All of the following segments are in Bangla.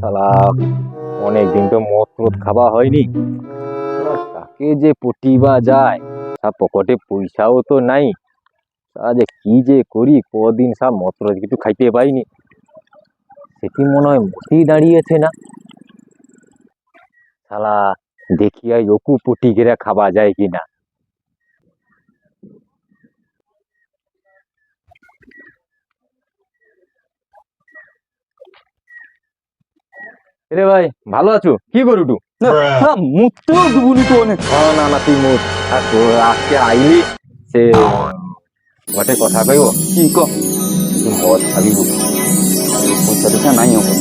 শালা, অনেকদিন তো মদ টদ খাওয়া হয়নি। তাকে যে পটিবা যায় সব পকেটে পয়সাও তো নাই। তা যে কি যে করি, কদিন সব মদ কিছু খাইতে পাইনি। সেটি মনে হয় মোটেই দাঁড়িয়েছে না? শালা, দেখি আই ওকু পুটি গেরে খাওয়া যায় কিনা। রে ভাই ভালো আছো? কি করু তু হ্যাঁ মুততেও তো অনেক। হ্যাঁ না না তুই আর আজকে আইলি সে ঘটে কথা কইব। কি ক? তুই মদ খাবি পয়সা টয়সা নাই আমার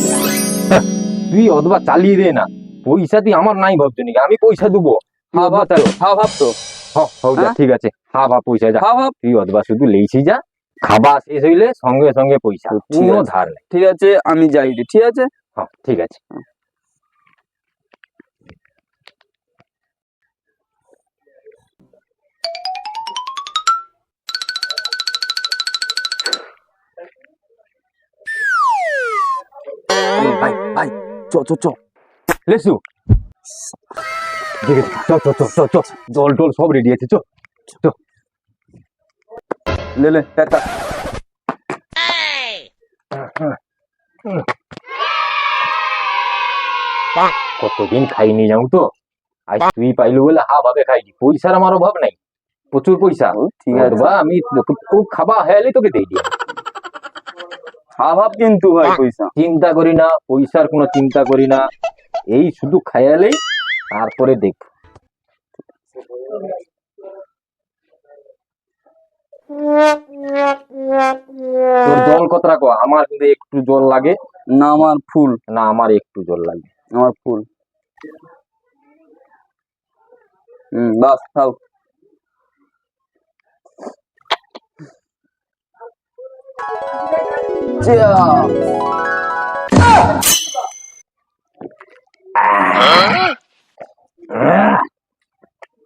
তুই অথবা চালিয়ে দে না। পয়সা তুই আমার নাই ভাবছ নাকি আমি পয়সা দেবো। হ্যাঁ ভাব তো হ্যাঁ ভাব তো হ যা হ্যাঁ? ঠিক আছে। হা বা পয়সা যা। হ্যাঁ ভাব। তুই অথবা শুধু লেইছি যা। খাবা শেষ হইলে সঙ্গে সঙ্গে পয়সা। কোনো ধার নেই ঠিক আছে আমি যাই ঠিক আছে? হ্যাঁ ঠিক আছে। ভাই ভাই চ চ চ। লেসু। ঠিক আছে চ চ চ চ চ। জল টল সব রেডি আছে চ লে লে টাটা কতদিন খাইনি যাও তো? আজ তুই পাইলু বলে হা ভাবে খাইনি পয়সার আমার অভাব নাই। প্রচুর পয়সা। ঠিক আছে। অথবা আমি খুব খাবা হেলে তোকে দিয়ে দিই হ্যাঁ ভাব কিন্তু ভাই পয়সা। চিন্তা করি না পয়সার কোনো চিন্তা করি না। এই শুধু খায়ালেই তারপরে দেখ। জল কত রাখো আমার কিন্তু একটু জল লাগে। না আমার ফুল। না আমার একটু জল লাগে। আমার ফুল। হুম বাস খাও।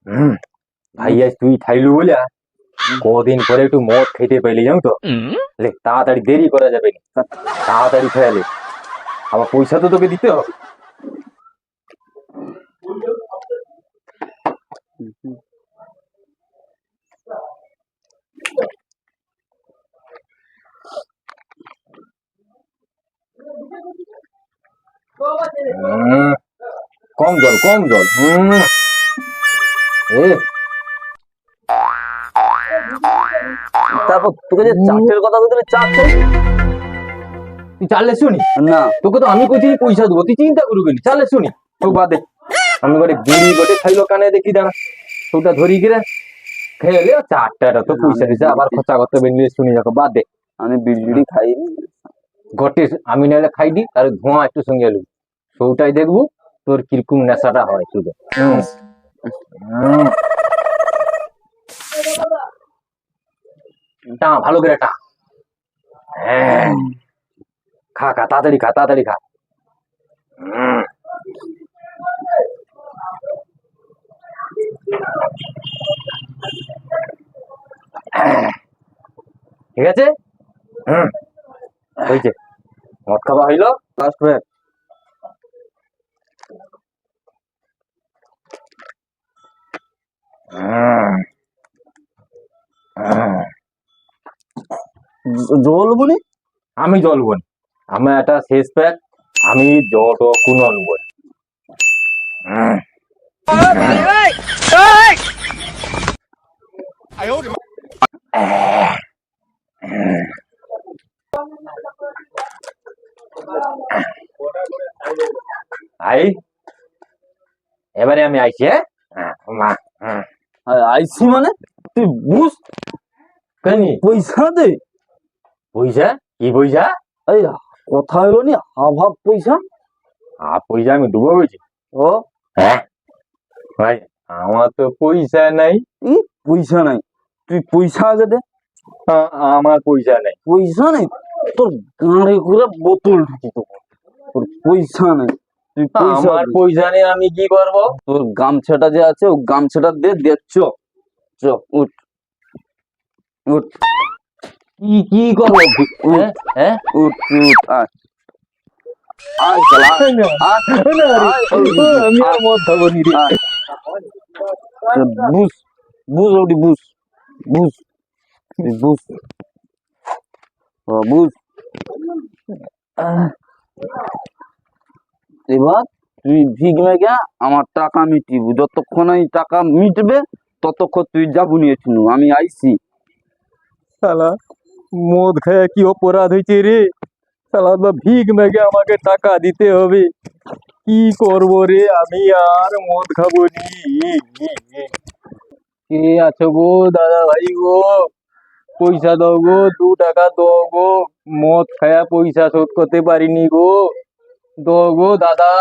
হুম। ভাই আজ তুই খাইলু বলে কদিন পরে একটু মদ খেতে পাইলি জানো তো? তাড়াতাড়ি দেরি করা যাবে না। তাড়াতাড়ি খেয়ালে। আবার পয়সা তো তোকে দিতে হবে। কম জল কম জল হুম। তারপর তোকে যে চারটের কথা বলতে চারটে তুই চালে শুনি? না। তোকে তো আমি কইছি পয়সা দেবো তুই চিন্তা করবি না চালে শুনি। তো বাদে। আমি গোটে বিড়ি গোটে খাইলো কানে দেখি দাঁড়া। তোটা ধরি গিরে খেলে চারটাটা তো পয়সা দিছে আবার খরচা করতে বেরিয়ে শুনি যাকো বাদ। দে আমি বিড়ি খাইনি। ঘটে আমি নাহলে খাই দি আর ধোঁয়া একটু সঙ্গে এলু। সৌটাই দেখব তোর কীরকম নেশাটা হয় শুধু টা ভালো করে টা। হ্যাঁ। খা খা তাড়াতাড়ি খা তাড়াতাড়ি খা। ঠিক আছে? হুম। হয়েছে মদ খাওয়া হইল লাস্ট ব্যাগ। জল বলি আমি জল বোন আমি একটা শেষ প্যাক আমি জট কোনো না। আই এবারে আমি আইছি হ্যাঁ? হ্যাঁ, মা হুম। আইসি মানে? তুই বুঝ। কেন? পয়সা দে। পয়সা? কি পয়সা? এই কথা হলো নি হাভাব পয়সা? আ পয়সা আমি ডুবো বলছি ও? হ্যাঁ? ভাই আমার তো পয়সা নাই। ই পয়সা নাই। তুই পয়সা আগে দে। আমার পয়সা নাই। পয়সা নেই? তোর গাঁড়ে করে বোতল ঢুকি তোকে তোর পয়সা নেই। তুই পয়সা আমার পয়সা নেই আমি কি করব? তোর গামছাটা যে আছে ও গামছাটা দে দে চ উঠ। উঠ। কি কি করব? হ্যাঁ হ্যাঁ? উঠ আয়। আয় আমি আর মদ খাব নি রে। ওটি এবার তুই ভিগ মেগা আমার টাকা মিটিব। যতক্ষণ এই টাকা মিটবে ততক্ষণ তুই যাব নিয়ে শুনু আমি আইছি। মদ খায় কি অপরাধ হয়েছে রে শালা বা ভিগ মেগে আমাকে টাকা দিতে হবে কি করব রে আমি আর মদ খাব নি কে আছো গো দাদা ভাই গো পয়সা দাও গো দু টাকা দাও গো মদ খায়া পয়সা শোধ করতে পারিনি গো দাও গো দাদা